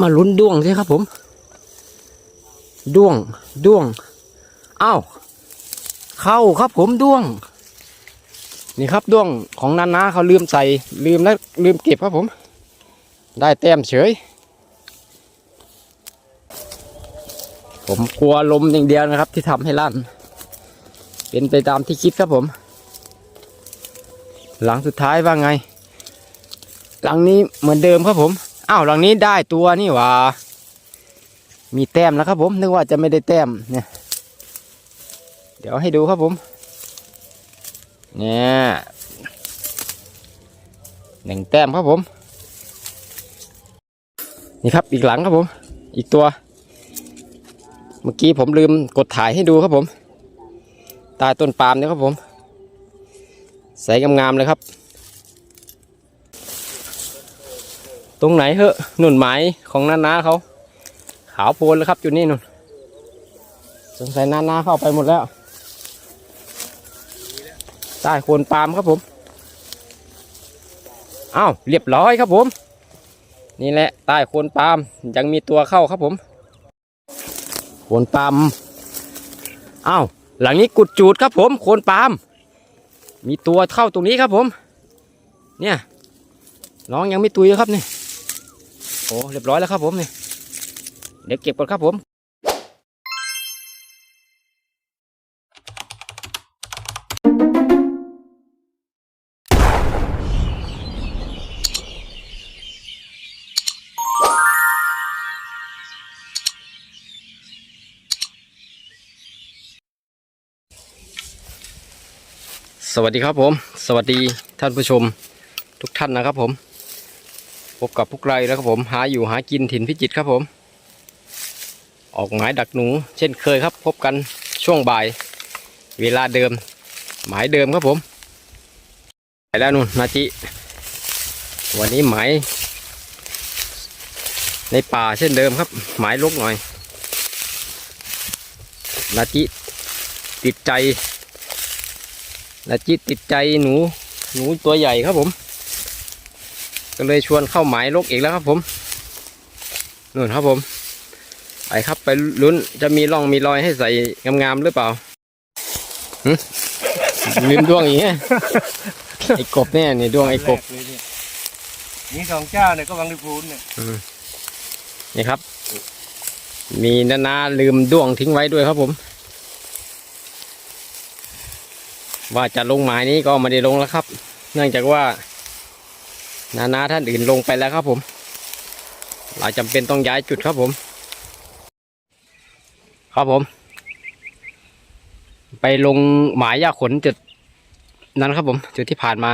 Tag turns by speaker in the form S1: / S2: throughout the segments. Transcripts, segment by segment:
S1: มาลุ้นด้วงสิครับผม ด้วงด้วงอ้าวเข้าครับผมด้วง นี่ครับด้วงของนานาเขาลืมใส่ลืมแล้วลืมเก็บครับผม ได้แต้มเฉย ผมกลัวลมอย่างเดียวนะครับ ที่ทำให้ลั่น เป็นไปตามที่คิดครับผม หลังสุดท้ายว่าไง หลังนี้เหมือนเดิมครับผม อ้าวหลังนี้ได้ตัวนี่หว่า มีแต้มแล้วครับผมนึกว่าจะไม่ได้แต้มเนี่ย เดี๋ยวให้ดูครับผม เนี่ยหนึ่งแต้มครับผม นี่ครับอีกหลังครับผม อีกตัว เมื่อกี้ผมลืมกดถ่ายให้ดูครับผมใต้ต้นปาล์มเนี่ยครับผมใส่งามๆเลยครับ ตรงไหนเหอะหนุนไม้ของนานาเขาขาวโพลนแล้วครับอยู่นี่นุ่นสงสัยนานาเข้าไปหมดแล้วใต้โคนปาล์มครับผมอ้าวเรียบร้อยครับผม นี่แหละใต้โคนปาล์มยังมีตัวเข้าครับผม โคนปาล์มอ้าวหลังนี้กุดจูดครับผม โคนปาล์มมีตัวเข้าตรงนี้ครับผม เนี่ยน้องยังไม่ตุยครับเนี่โอ้เรียบร้อยแล้วครับผมนี่เดี๋ยวเก็บก่อนครับผมสวัสดีครับผม สวัสดีท่านผู้ชมทุกท่านนะครับผม พบกับพวกเราแล้วครับผมหาอยู่หากินถิ่นพิจิตครับผม ออกหมายดักหนู เช่นเคยครับ พบกันช่วงบ่าย เวลาเดิม หมายเดิมครับผมไปแล้วนู่นนาจิวันนี้หมายในป่าเช่นเดิมครับ หมายลกหน่อย นาจิติดใจนาจิตติดใจหนู หนูตัวใหญ่ครับผม ก็เลยชวนเข้าหมายลกอีกแล้วครับผมนู่นครับผม ไปครับไปลุ้นจะมีร่องมีรอยให้ใส่งามๆหรือเปล่าหึลืมดวงอีกไงไอ้กบเนี่ยนี่ดวงไอ้กบ
S2: แรเลยเนี่ยนี่สองเจ้าเนี่ยก็วังดิพูนเนี่ย
S1: นี่ครับ มีนานาลืมดวงทิ้งไว้ด้วยครับผม ว่าจะลงหมายนี้ก็ไม่ได้ลงแล้วครับ เนื่องจากว่า นานาท่านอื่นลงไปแล้วครับผม เราจำเป็นต้องย้ายจุดครับผม ครับผม ไปลงหมายยาขนจุดนั้นครับผม จุดที่ผ่านมา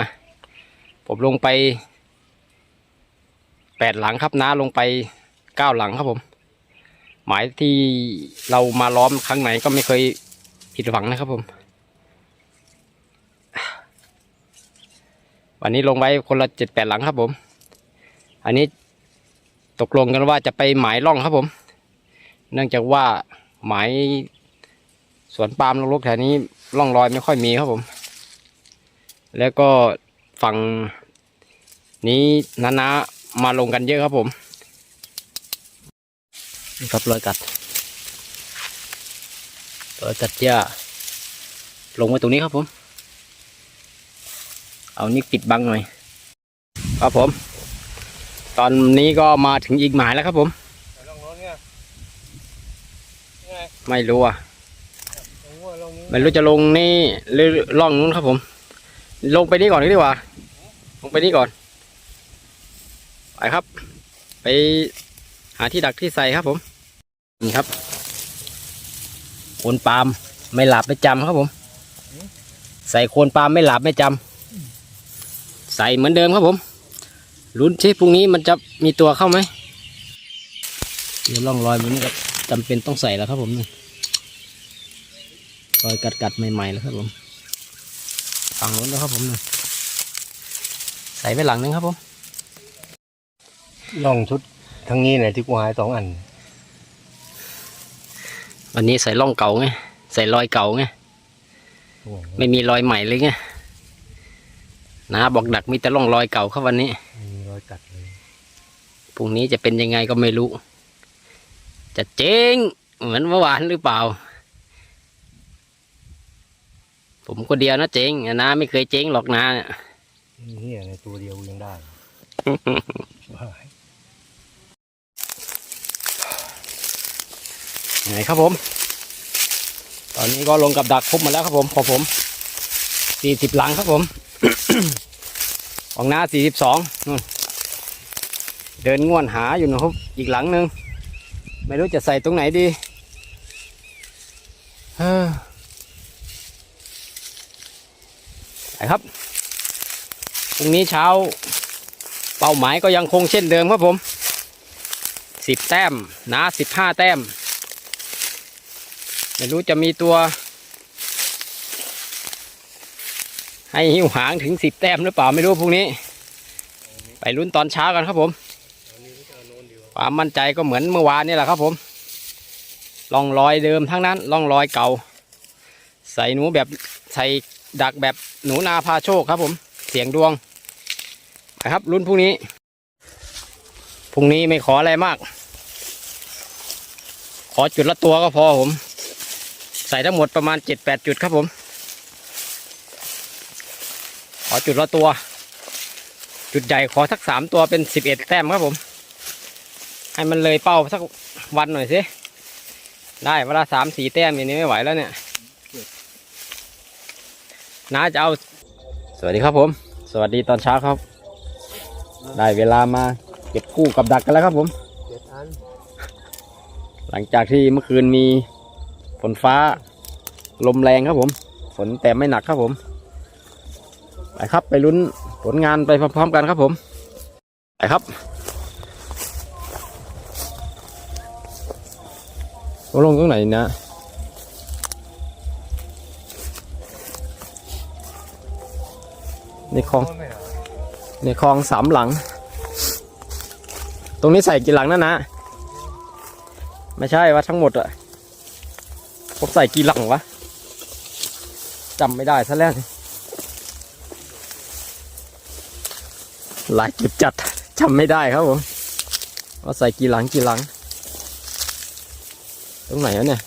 S1: ผมลงไปแปดหลังครับน้าลงไปเก้าหลังครับผม หมายที่เรามาล้อมครั้งไหนก็ไม่เคยผิดหวังนะครับผม วันนี้ลงไว้คนละเจ็ดแปดหลังครับผม อันนี้ตกลงกันว่าจะไปหมายล่องครับผม เนื่องจากว่าหมายสวนปาล์มลกๆแถวนี้ร่องรอยไม่ค่อยมีครับผม แล้วก็ฝั่งนี้นานามาลงกันเยอะครับผมครับรอยกัดรอยกัดหญ้าลงไว้ตรงนี้ครับผม เอานี่ปิดบังหน่อย ครับผม ตอนนี้ก็มาถึงอีกหมายแล้วครับผม
S2: ไปลองโน้นเนี่ยไง
S1: ไม่รู้อะ
S2: ลงว่าลงนี้
S1: ไม่รู้จะลงนี่หรือล่องนู้นครับผม ลงไปนี่ก่อนดีกว่า ลงไปนี่ก่อนไปครับ ไปหาที่ดักที่ใส่ครับผมนี่ครับโคนปาล์มไม่หลับไม่จำครับผม ใส่โคนปาล์มไม่หลับไม่จำ ใส่เหมือนเดิมครับผมลุ้นชิพรุ่งนี้มันจะมีตัวเข้าไหมเดี๋ยวล่องรอยแบบนี้ก็จำเป็นต้องใส่แล้วครับผมนี่รอยกัดกัดๆใหม่ๆแล้วครับผมฝั่งนู้นแล้วครับผมนี่ใส่ไว้หลังนึงครับผม
S2: ลองชุดทั้งนี้เนี่ยที่กูหายสองอัน
S1: วันนี้ใส่ร่องเก่าไงใส่รอยเก่าไงไม่มีรอยใหม่เลยไง นะบอกดักมีแต่ร่องรอยเก่าครับวันนี้
S2: มีรอยกัดเลย
S1: พรุ่งนี้จะเป็นยังไงก็ไม่รู้ จะเจ๊งเหมือนเมื่อวานหรือเปล่า ผมก็เดียวนะเจ๊งอะนะไม่เคยเจ๊งหรอกนะ
S2: นี่เฮียในตัวเดียวยังได้
S1: ไงครับผม ตอนนี้ก็ลงกับดักครบหมาแล้วครับผม ของผมสี่สิบหลังครับผม ของน้าสี่สิบสองนู่นเดินง่วนหาอยู่นะครับอีกหลังหนึ่งไม่รู้จะใส่ตรงไหนดีเฮ้อไปครับพรุ่งนี้เช้า เป้าหมายก็ยังคงเช่นเดิมครับผมสิบแต้มน้าสิบห้าแต้ม ไม่รู้จะมีตัว ให้หิวหางถึงสิบแต้มหรือเปล่าไม่รู้พรุ่งนี้ ไปลุ้นตอนเช้ากันครับผม ความมั่นใจก็เหมือนเมื่อวานนี่แหละครับผมล่องรอยเดิมทั้งนั้นล่องรอยเก่า ใส่หนูแบบใส่ดักแบบหนูนาพาโชคครับผม เสียงดวงไปครับลุ้นพรุ่งนี้พรุ่งนี้ไม่ขออะไรมาก ขอจุดละตัวก็พอผม ใส่ทั้งหมดประมาณเจ็ดแปดจุดครับผม อจุดละตัว จุดใหญ่ขอสักสามตัวเป็นสิบเอ็ดแต้มครับผม ให้มันเลยเป้าสักวันหน่อยสิได้เวลาสามสี่แต้มอย่างนี้ไม่ไหวแล้วเนี่ยน้าจะเอา สวัสดีครับผม สวัสดีตอนเช้าครับ ได้เวลามาเก็บกู้กับดักกันแล้วครับผม หลังจากที่เมื่อคืนมีฝนฟ้าลมแรงครับผม ฝนแต่ไม่หนักครับผม ไปครับไปลุ้นผลงานไปพร้อมๆกันครับผมไปครับว่าลงตรงไหนนะในคลองในคลองสามหลัง ตรงนี้ใส่กี่หลังนั่นนะ ไม่ใช่ว่าทั้งหมดอะผมใส่กี่หลังวะจำไม่ได้ซะแล้วสิห ลายจุดจัดจำไม่ได้ครับผมว่าใส่กี่หลังกี่หลัง ตรงไหนวะเนี่ย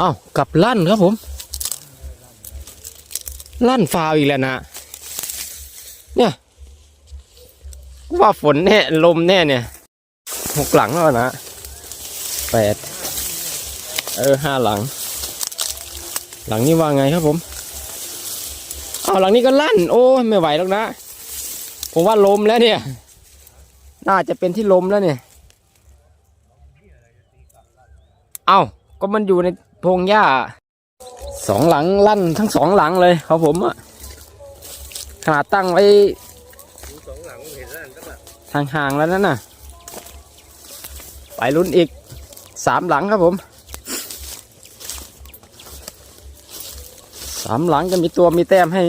S1: อ้าวกับลั่นครับผม ลั่นฟาวอีกแล้วนะ เนี่ยว่าฝนแน่ลมแน่เนี่ยหกหลังแล้วนะแปด เออห้าหลัง หลังนี้ว่าไงครับผมเอาวหลังนี้ก็ลั่น โอ้ไม่ไหวแล้วนะผมว่าลมแล้วเนี่ย น่าจะเป็นที่ลมแล้วเนี่ย เอาก็มันอยู่ในพงหญ้าสองหลังลั่นทั้งสองหลังเลยครับผมอะขนาดตั้งไว้ทางห่างแล้วนั่นน่ะ ไปลุ้นอีกสามหลังครับผมามหลังจะมีตัวมีแต้มให้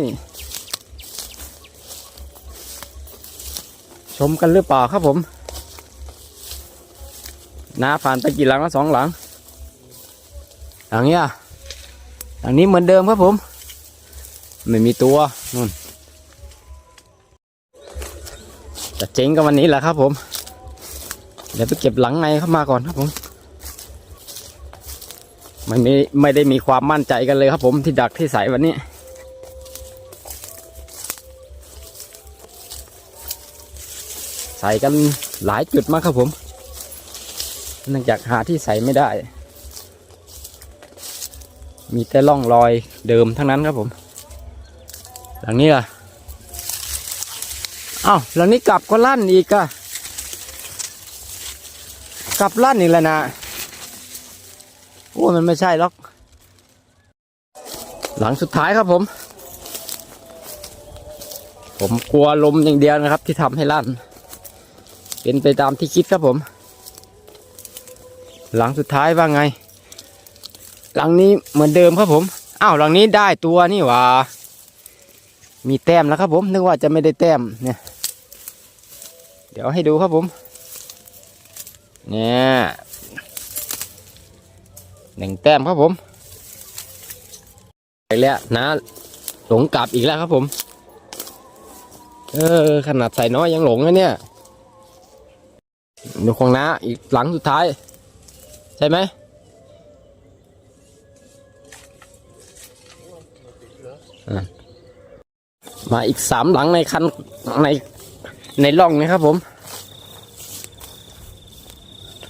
S1: ชมกันหรือเปล่าครับผมน้าผ่านไปกี่หลังแล้วสองหลังหลังเนี้ยหลังนี้เหมือนเดิมครับผม ไม่มีตัวนู่นจะเจ๊งกันวันนี้แหละครับผม เดี๋ยวไปเก็บหลังในเข้ามาก่อนครับผม ไม่มีไม่ได้มีความมั่นใจกันเลยครับผมที่ดักที่ใสวันนี้ ใส่กันหลายจุดมากครับผม เนื่องจากหาที่ใสไม่ได้ มีแต่ร่องรอยเดิมทั้งนั้นครับผม หลังนี้ล่ะอ้าวหลังนี้กลับก็ลั่นอีกอะกลับลั่นอีกแล้วนะ อ้มันไม่ใช่หรอก หลังสุดท้ายครับผม ผมกลัวลมอย่างเดียวนะครับ ที่ทำให้ลั่น เป็นไปตามที่คิดครับผม หลังสุดท้ายว่าไง หลังนี้เหมือนเดิมครับผม อ้าวหลังนี้ได้ตัวนี่หว่า มีแต้มแล้วครับผม นึกว่าจะไม่ได้แต้มเนี่ย เดี๋ยวให้ดูครับผม เนี่ย หนึ่งแต้มครับผมอีกแล้วนะหลงกลับอีกแล้วครับผม เออขนาดใส่น้อยยังหลงนะเนี่ยดูของน้าอีกหลังสุดท้าย ใช่ไหมอะมาอีกสามหลังในคันในในร่องนะครับผม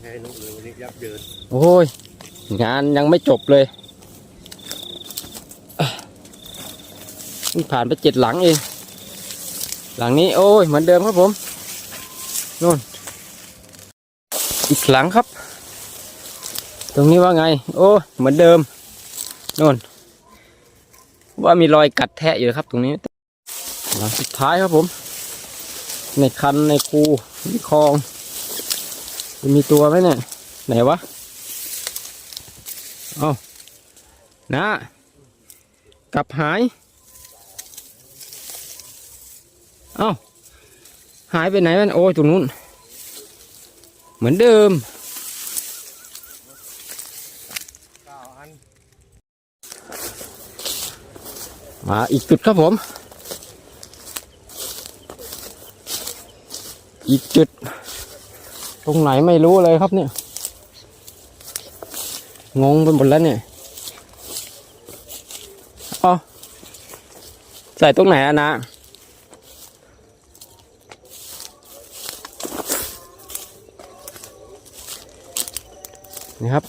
S2: ไงนกเลยวันนี้ยับเยิน
S1: โอ้ย งานยังไม่จบเลยนี่ผ่านไปเจ็ดหลังเอง หลังนี้โอ้ยเหมือนเดิมครับผมนู่นอีกหลังครับ ตรงนี้ว่าไง โอ้เหมือนเดิมนู่นว่ามีรอยกัดแทะอยู่ครับ ตรงนี้ หลังสุดท้ายครับผม ในคันในคูในคลอง มีตัวไหมเนี่ย ไหนวะ เอานะกลับหาย เอาหายไปไหนมันโอ้ยตรงนู้น เหมือนเดิมมาอีกจุดครับผม อีกจุด ตรงไหนไม่รู้เลยครับเนี่ย งงไปหมดแล้วเนี่ยเอใส่ตรงไหนอะนะนี่ครับ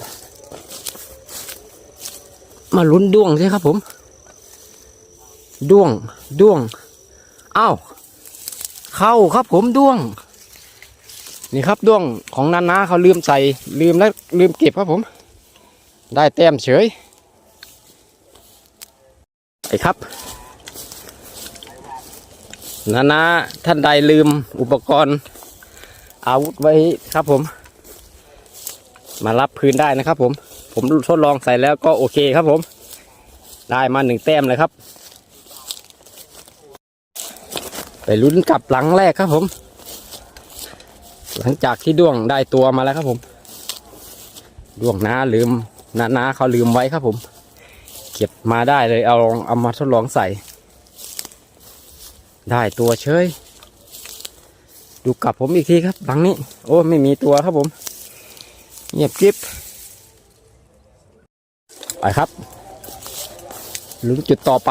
S1: มาลุ้นด้วงใช่ครับผม ด้วงด้วงอ้าวเข้าครับผมด้วง นี่ครับด้วงของนานาเขาลืมใส่ลืมแล้วลืมเก็บครับผม ได้แต้มเฉยไอ้ครับนานาท่านใดลืมอุปกรณ์ อาวุธไว้ครับผม มารับคืนได้นะครับผม ผมทดลองใส่แล้วก็โอเคครับผม ได้มาหนึ่งแต้มเลยครับ ไปลุ้นกลับหลังแรกครับผม หลังจากที่ด้วงได้ตัวมาแล้วครับผม ด้วงน้าลืม น้าเขาลืมไว้ครับผม เก็บมาได้เลยเอาลองเอามาทดลองใส่ ได้ตัวเชยดูกลับผมอีกทีครับหลังนี้ โอ้ไม่มีตัวครับผม เงียบกริบไปครับลุ้นจุดต่อไป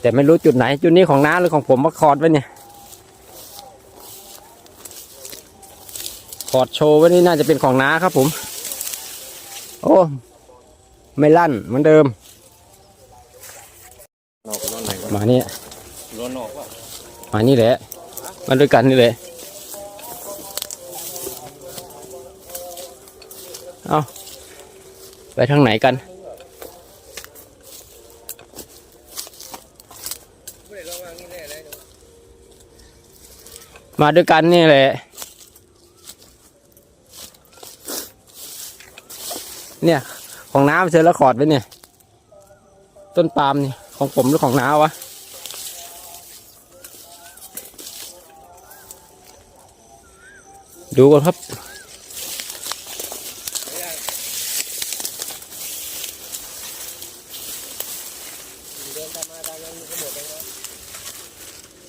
S1: แต่ไม่รู้จุดไหน จุดนี้ของน้าหรือของผมมาคอดไว้เนี่ยคอดโชว์ไว้นี่น่าจะเป็นของน้าครับผม โอ้ไม่ลั่นเหมือนเดิม
S2: นอกนอนไหนวะ
S1: มานี่
S2: ร้อนนอกวะ
S1: มานี่แหละมาด้วยกันนี่เลยเอาไปทางไหนกัน
S2: ไม่ได้ระวังนี่แน่เลย
S1: มาด้วยกันนี่แหละ เนี่ย ของน้ำเจอแล้วขอดไว้เนี่ย ต้นปาล์มนี่ของผมหรือของน้าวะดูก่อนครับ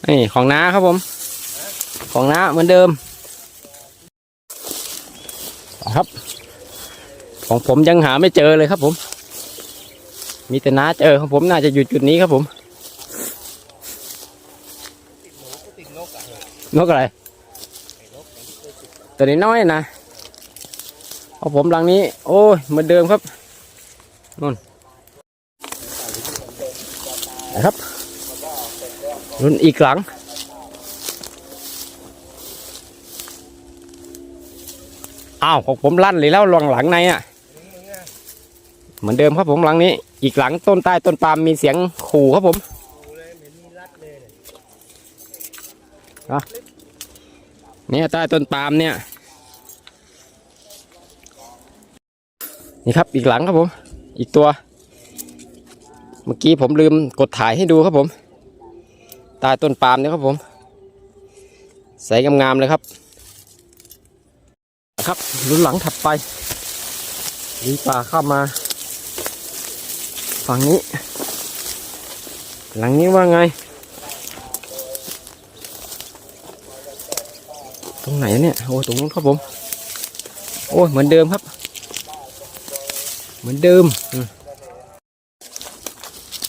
S2: นี่ข
S1: องน้าครับผม ของน้าเหมือนเดิม ครับ ของผมยังหาไม่เจอเลยครับผม มีแต่น้าเจอของผมน่าจะอยู่จุดนี้ครับผม
S2: นกอะ
S1: ไร
S2: ไอ้นกอย่างที่เคยติด
S1: ตัวนี้น้อยนะของผมหลังนี้ โอ้ยเหมือนเดิมครับนู่นนะครับนู่นอีกหลังอ้าวของผมลั่นเลยแล้วหลังหลังในอะ
S2: มึงอะ
S1: เหมือนเดิมครับผมหลังนี้ อีกหลังต้นใต้ต้นปาล์มมีเสียงขู่ครับผม
S2: ดูเลยเหม็นมีรัดเลยเนี่ย
S1: เนี่ยใต้ต้นปาล์มเนี่ยนี่ครับอีกหลังครับผม อีกตัว เมื่อกี้ผมลืมกดถ่ายให้ดูครับผมใต้ต้นปาล์มเนี่ยครับผมใสงามๆเลยครับครับลุ้นหลังถัดไปดีป่าเข้ามา ฝั่งนี้ หลังนี้ว่าไง ตรงไหนเนี่ย โอ้ตรงนู้นครับผม โอ้เหมือนเดิมครับ เหมือนเดิมอืม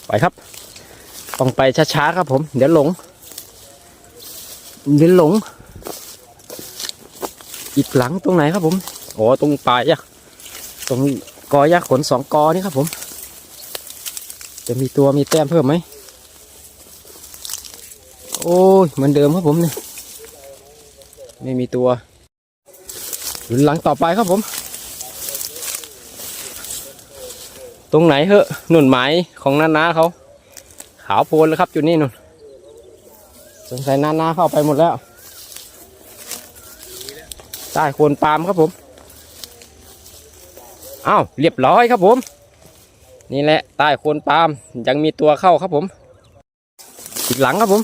S1: ไปครับ ต้องไปช้าๆครับผม เดี๋ยวหลง เดี๋ยวหลง อีกหลังตรงไหนครับผมโอ้ตรงปลายยักษ์ตรงกอยักษ์ขนสองกอนี่ครับผม จะมีตัวมีแต้มเพิ่มไหม โอ้ย เหมือนเดิมครับผมเนี่ยไม่มีตัวหลุนหลังต่อไปครับผม ตรงไหนเหอะหนุนไม้ของน้านาเขา ขาวโพลนเลยครับจุดนี้นุ่นสงสัยน้านาเข้าไปหมดแล้วใต้โคนปาล์มครับผม อ้าว เรียบร้อยครับผม นี่แหละใต้โคนปาล์มยังมีตัวเข้าครับผม อีกหลังครับผม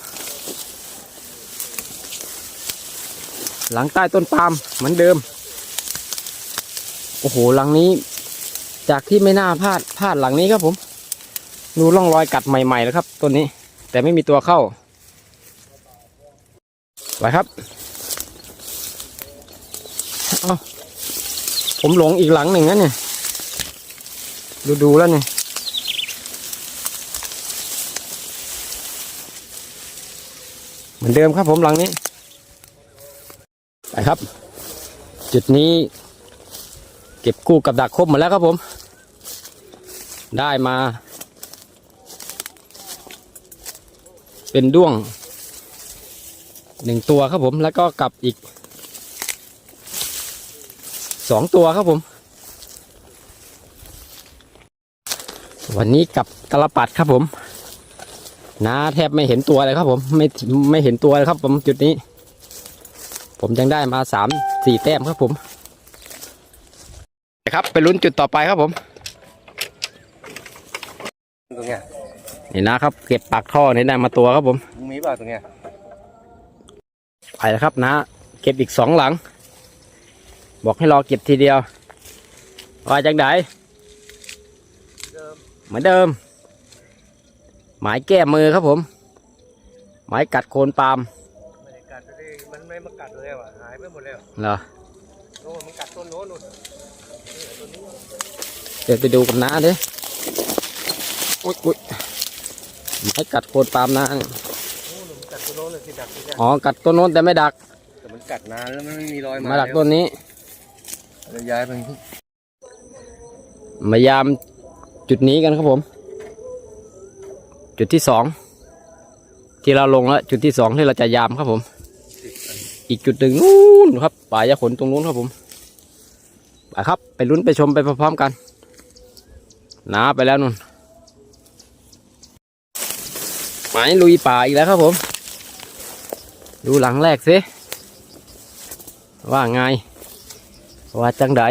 S1: หลังใต้ต้นปาล์มเหมือนเดิม โอ้โหหลังนี้ จากที่ไม่น่าพลาดพลาดหลังนี้ครับผม ดูร่องรอยกัดใหม่ๆแล้วครับต้นนี้ แต่ไม่มีตัวเข้าไปครับเอาผมหลงอีกหลังหนึ่งนะเนี่ย ดูดูๆแล้วเนี่ย เหมือนเดิมครับผมหลังนี้ไปครับ จุดนี้ เก็บกู้กับดักครบหมดแล้วครับผม ได้มา เป็นด้วงหนึ่งตัวครับผมแล้วก็กลับอีกสองตัวครับผม วันนี้กลับตลปัดครับผม นาแทบไม่เห็นตัวเลยครับ ผมไม่ไม่เห็นตัวเลยครับ ผมจุดนี้ ผมยังได้มาสามสี่แต้มครับผมครับไปลุ้นจุดต่อไปครับผม
S2: ตรงเนี้ย
S1: นี่นะครับ เก็บปากท่อนี่ได้มาตัวครับผม
S2: มึงมีเปล่าตรงเนี้ย
S1: ไปแล้วครับนะเก็บอีกสองหลัง บอกให้รอเก็บทีเดียวว่าจากไหน
S2: เดิม
S1: เหมือนเดิม หมายแก้มือครับผม หมายกัดโคนปาล์ม
S2: ไม่ได้กัดเลยมันไม่มากัดเลยว่ะหายไปหมดแล้ว
S1: เหรอ
S2: โน่นมันกัดต้นโน้นนู่นนี่ต้นนี้
S1: เดี๋ยวไปดูกับน้าดิอุ๊ยอุ๊ยหมายกัดโคนปาล์มนะ
S2: โน่นมันกัดต้นโน้นเลยที่ดักที่เนี่ย
S1: อ๋อกัดต้นโน้นแต่ไม่ดัก
S2: แต่มันกัดนานแล้วมันไม่มีรอย
S1: มาดักต้นนี้
S2: แล้วย้ายไปที่
S1: มายามจุดนี้กันครับผม จุดที่สองที่เราลงแล้วจุดที่สองที่เราจะยามครับผม อีกจุดหนึ่งนู้นครับป่ายาขนตรงนู้นครับผมไปครับ ไปลุ้นไปชมไปพร้อมๆกันหนาไปแล้วนุ่นหมายลุยป่าอีกแล้วครับผม ดูหลังแรกสิว่าไง ว่าจังได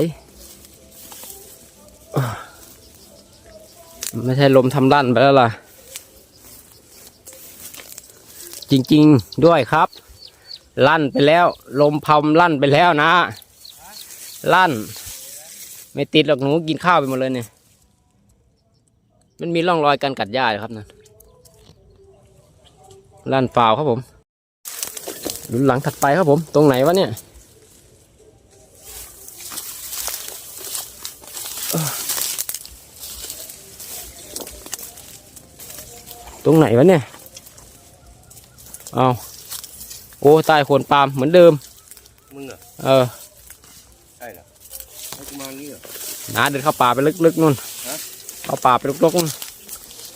S1: ไม่ใช่ลมทำลั่นไปแล้วล่ะ จริง ๆด้วยครับ ลั่นไปแล้ว ลมพำลั่นไปแล้วนะ ลั่น ไม่ติดหรอกหนูกินข้าวไปหมดเลยเนี่ย มันมีร่องรอยการกัดหญ้าอยู่ครับนั่นลั่นฝ่าวครับผมลุ้นหลังถัดไปครับผม ตรงไหนวะเนี่ยตรงไหนวะเนี่ย เอาโอ้ใต้โคนปาล์มเหมือนเดิม
S2: มึงเหรอ
S1: เออ
S2: ใช่เหรอให้กูมานี่เหรอ
S1: นาเดินเข้าป่าไปลึกๆนู่น
S2: ฮะ
S1: เข้าป่าไปลึกๆนู่น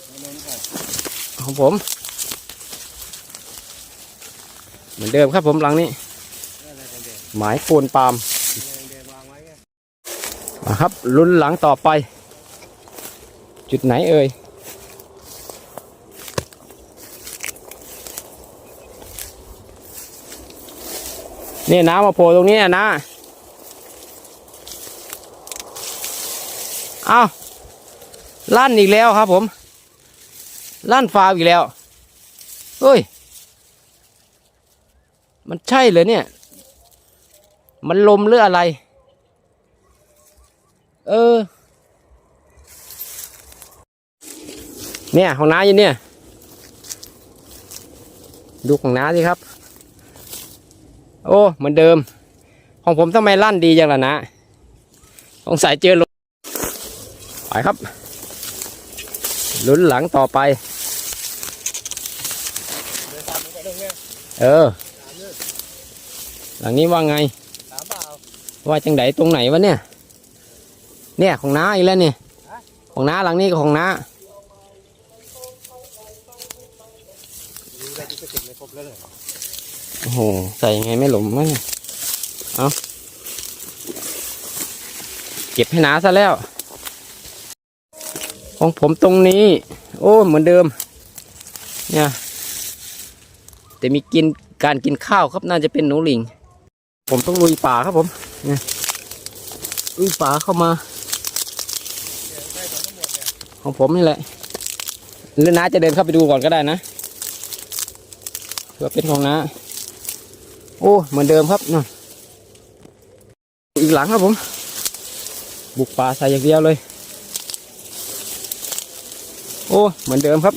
S2: เอามานี่ก่อน
S1: ของผม เหมือนเดิมครับผมหลังนี้
S2: อะไรแดง
S1: หมายโคนปาล์ม
S2: ๆแดงๆวางไว้ไง
S1: มาครับลุ้นหลังต่อไป จุดไหนเอ่ย นี่น้ำมาโผล่ตรงนี้อะนะอ้าลั่นอีกแล้วครับผม ลั่นฟาวอีกแล้วเฮ้ย มันใช่เลยเนี่ย มันลมหรืออะไร เออ เนี่ยของน้าอยู่เนี่ย ดูของน้าสิครับ โอ้ เหมือนเดิม ของผมทำไมลั่นดีจังล่ะนะสงสัยเจอลมไปครับ ลุ้นหลังต่อไป
S2: เอ
S1: อ หลังนี้ว่าไงาว่าจังไดตรงไหนวะเนี่ย เนี่ยของน้าอีกแล้วเนี่ย ของน้าหลังนี้ก็ของน้า โอ้โห ใส่ยังไงไม่หลมวะเนี่เอาเก็บให้น้าซะแล้ว ของผมตรงนี้ โอ้เหมือนเดิม เนี่ย แต่มีกินการกินข้าวครับน่าจะเป็นหนูหลิง ผมต้องลุยป่าครับผมเนี่ยลุยป่าเข้ามา ของผมนี่แหละหรือน้าจะเดินเข้าไปดูก่อนก็ได้นะเพื่อเป็นของน้า โอ้เหมือนเดิมครับนั่นอีกหลังครับผม บุกป่าใส่อย่างเดียวเลย โอ้เหมือนเดิมครับ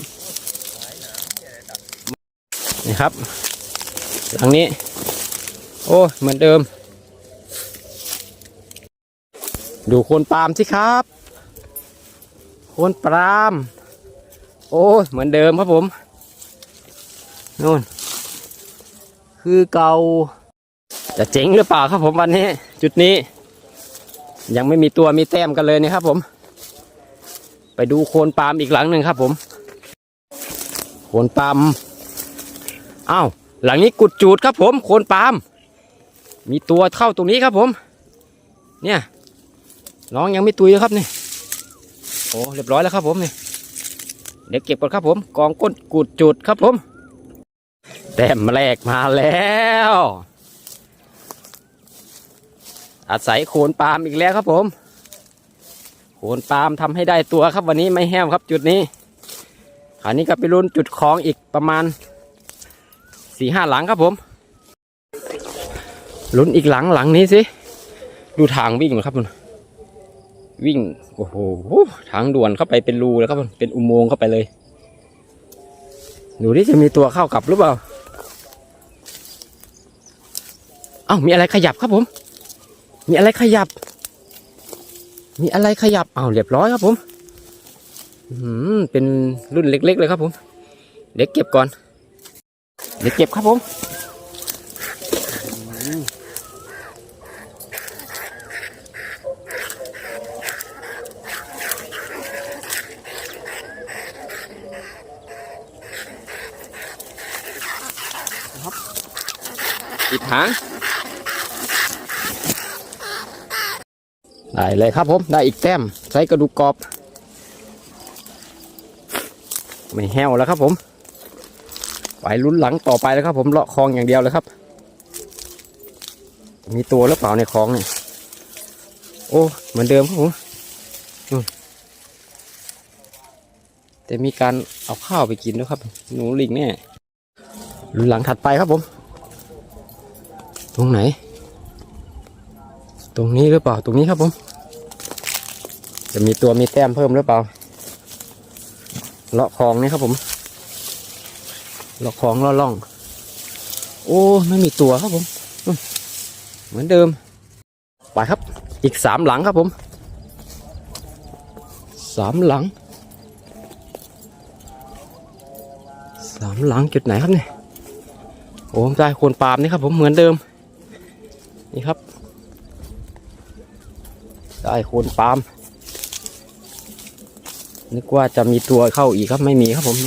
S1: นี่ครับ หลังนี้ โอ้เหมือนเดิม ดูโคนปาล์มสิครับโคนปรามโอ้เหมือนเดิมครับผมนู่น คือเก่าจะเจ๋งหรือเปล่าครับผมวันนี้ จุดนี้ ยังไม่มีตัวมีแต้มกันเลยนะครับผม ไปดูโคนปาล์มอีกหลังหนึ่งครับ ผม โคนปาล์มอ้าวหลังนี้กุดจูดครับผม โคนปาล์มมีตัวเข้าตรงนี้ครับผม เนี่ยน้องยังไม่ตุยครับนี่โอ้เรียบร้อยแล้วครับผมนี่เดี๋ยวเก็บก่อนครับผม กองก้นกูดจุดครับผม แต้มแรกมาแล้ว อาศัยโคนปาล์มอีกแล้วครับผม โคนปาล์มทำให้ได้ตัวครับวันนี้ไม่แห้วครับจุดนี้คราวนี้ก็ไปลุ้นจุดของอีกประมาณสี่ห้าหลังครับผม ลุ้นอีกหลังหลังนี้สิ ดูทางวิ่งครับคุณวิ่งโอ้โหทางด่วนเข้าไปเป็นรูแล้วครับเป็นอุโมงค์เข้าไปเลย ดูที่จะมีตัวเข้ากลับหรือเปล่า เอ้ามีอะไรขยับครับผม มีอะไรขยับ มีอะไรขยับอ้าวเรียบร้อยครับผมอื้อหือเป็นรุ่นเล็ก ๆ เลยครับผม เดี๋ยวเก็บก่อน เดี๋ยวเก็บครับผมปิดหาง ได้เลยครับผมได้อีกแต้มใช้กระดูกกรอบ ไม่แห้วแล้วครับผมไปลุ้นหลังต่อไปแล้วครับผมเลาะคลองอย่างเดียวเลยครับ มีตัวหรือเปล่าในคลองเนี่ยโอ้เหมือนเดิมครับผมแต่มีการเอาข้าวไปกินด้วยครับ หนูลิงเนี่ยลุ้นหลังถัดไปครับผม ตรงไหน ตรงนี้หรือเปล่า ตรงนี้ครับผม จะมีตัวมีแต้มเพิ่มหรือเปล่า เลาะคลองนี่ครับผม เลาะคลองเลาะล่อง โอ้ไม่มีตัวครับผม เหมือนเดิม ไปครับ อีกสามหลังครับผม สามหลัง สามหลังจุดไหนครับเนี่ยโอ้ได้โคนปาล์มนี่ครับผมเหมือนเดิม นี่ครับ ได้โคนปาล์มนึกว่าจะมีตัวเข้าอีกครับไม่มีครับผม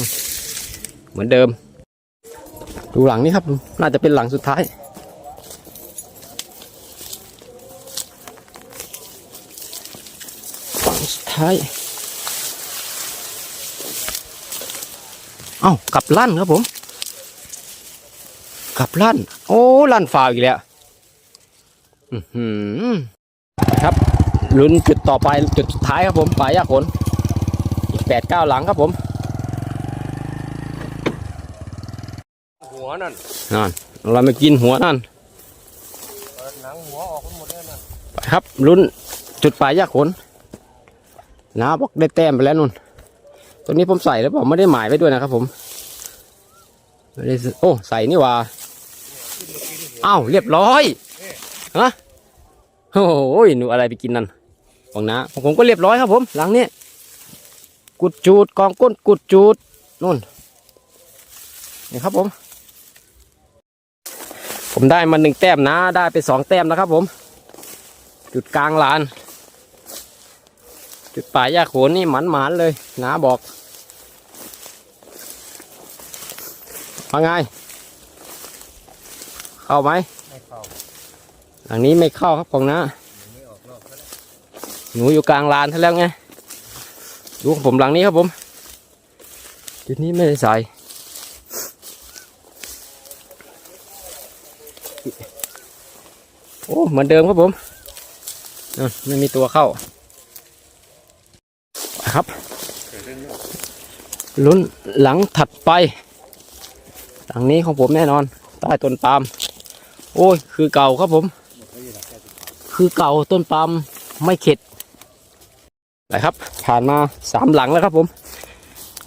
S1: เหมือนเดิม ดูหลังนี้ครับ น่าจะเป็นหลังสุดท้ายฝั่งสุดท้าย เอ้ากลับลั่นครับผมกลับลั่น โอ้ ลั่นฟาอีกแล้ว อือหือ ลุ้นจุดต่อไปจุดสุดท้ายครับผมปลายยาขนอีกแปดเก้าหลังครับผม
S2: หัวนั่น
S1: นั่นเรามากินหัวนั่น
S2: เปิดหนังหัวออกทั้งหมดเลยนั่น
S1: ไปครับลุ้นจุดปลายยาขนน้าบอกได้แต้มไปแล้วนุ่นตัวนี้ผมใส่แล้วผมไม่ได้หมายไว้ด้วยนะครับผมไม่ได้ซื้อโอ้ใส่นี่หว่าอ้าวเรียบร้อยฮะโอ้โหหนูอะไรไปกินนั่น ของน้าของผมก็เรียบร้อยครับผม หลังนี้กุดจูดกองก้นกุดจูดนู่นนี่ครับผม ผมได้มาหนึ่งแต้มนะ ได้ไปสองแต้มนะครับผม จุดกลางลาน จุดป่ายาโขนนี่หมันหมานๆเลยนาบอกว่าไง เข้าไหม
S2: ไม่เข้า
S1: หลังนี้ไม่เข้าครับของน้า
S2: ไม่ออกรอบแล้ว
S1: หนูอยู่กลางลานท่าแล้วไงดูของผมหลังนี้ครับผมจุดนี้ไม่ได้ใส่โอ้เหมือนเดิมครับผมนั่นไม่มีตัวเข้าครับลุ้นหลังถัดไป หลังนี้ของผมแน่นอน ใต้ต้นปาล์มโอ้ย คือเก่าครับผม
S2: คื
S1: อเก่าต้นปาล์มไม่เข็ด ไปครับ ผ่านมาสามหลังแล้วครับผม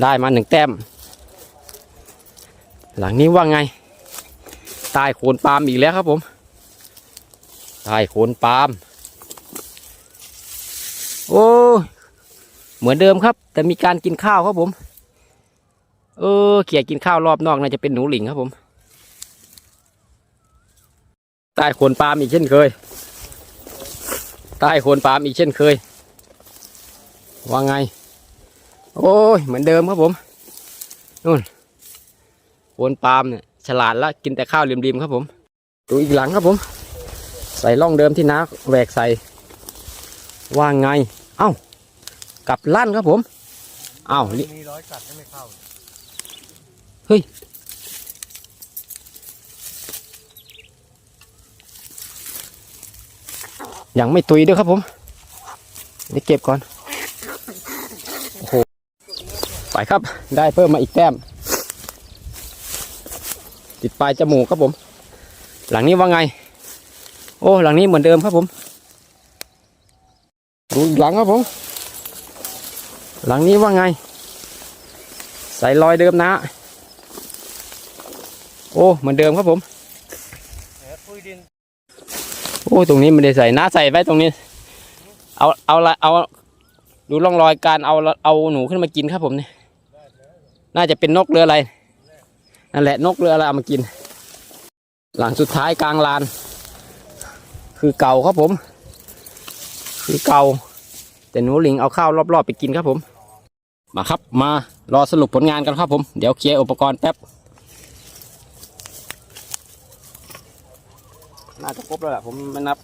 S1: ได้มาหนึ่งแต้ม หลังนี้ว่าไงใต้โคนปาล์มอีกแล้วครับผมใต้โคนปาล์มโอ้เหมือนเดิมครับ แต่มีการกินข้าวครับผม เออเขี่ยกินข้าวรอบนอกน่าจะเป็นหนูหลิงครับผมใต้โคนปาล์มอีกเช่นเคยใต้โคนปาล์มอีกเช่นเคย ว่าไง โอ้ย เหมือนเดิมครับผมนู่นโคนปาล์มเนี่ยฉลาดละกินแต่ข้าวริมๆครับผม ดูอีกหลังครับผม ใส่ร่องเดิมที่น้าแหวกใส่ว่าไง เอ้า กลับลั่นครับผม เอ้า
S2: มีร้อยกัดไม่เข้า
S1: ยังไม่ตุยด้วยครับผมเดี๋ยวเก็บก่อน ไปครับ ได้เพิ่มมาอีกแต้ม ติดปลายจมูกครับผม หลังนี้ว่าไง โอ้ หลังนี้เหมือนเดิมครับผม ดูอีกหลังครับผม หลังนี้ว่าไง ใส่รอยเดิมนะ โอ้เหมือนเดิมครับผม
S2: แหมปุ้ยดิน
S1: โอ้ยตรงนี้ไม่ได้ใส่น้าใส่ไว้ตรงนี้ เอาเอาละเอาดูร่องรอยการเอาเอาหนูขึ้นมากินครับผมเนี่ย น่าจะเป็นนกเรืออะไร นั่นแหละนกเรืออะไรเอามากิน หลังสุดท้ายกลางลาน คือเก่าครับผม คือเก่า แต่หนูหลิงเอาข้าวรอบๆไปกินครับผม มาครับมารอสรุปผลงานกันครับผม เดี๋ยวเคลียร์อุปกรณ์แป๊บ น่าจะครบแล้วแหละผมไม่นับ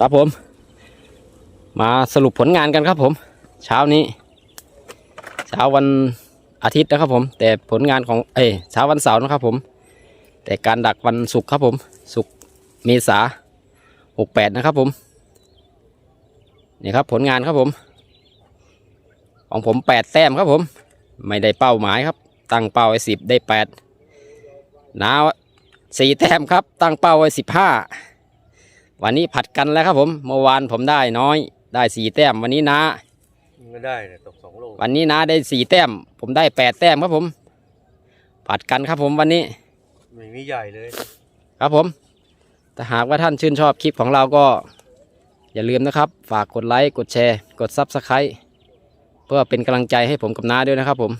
S1: ครับผม มาสรุปผลงานกันครับผม เช้านี้ เช้าวันอาทิตย์นะครับผม แต่ผลงานของเอ้ยเช้าวันเสาร์นะครับผม แต่การดักวันศุกร์ครับผมศุกร์เมษาหกแปดนะครับผมนี่ครับผลงานครับผม ของผมแปดแต้มครับผม ไม่ได้เป้าหมายครับ ตั้งเป้าไว้สิบได้แปดนาสี่แต้มครับ ตั้งเป้าไว้สิบห้าวันนี้ผัดกันแล้วครับผม เมื่อวานผมได้น้อย ได้สี่แต้มวันนี้นา
S2: ไม่ได้เนี่ยตกสองโล
S1: วันนี้นาได้สี่แต้ม ผมได้แปดแต้มครับผมผัดกันครับผมวันนี้
S2: ไม่มีใหญ่เลย
S1: ครับผมถ้าหากว่าท่านชื่นชอบคลิปของเราก็ อย่าลืมนะครับ ฝากกดไลค์กดแชร์ กดซับสไครต์เพื่อเป็นกำลังใจให้ผมกับน้าด้วยนะครับผม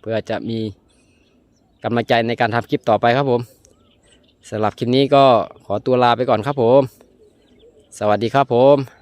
S1: เพื่อจะมีกำลังใจในการทำคลิปต่อไปครับผมสำหรับคลิปนี้ก็ขอตัวลาไปก่อนครับผม สวัสดีครับผม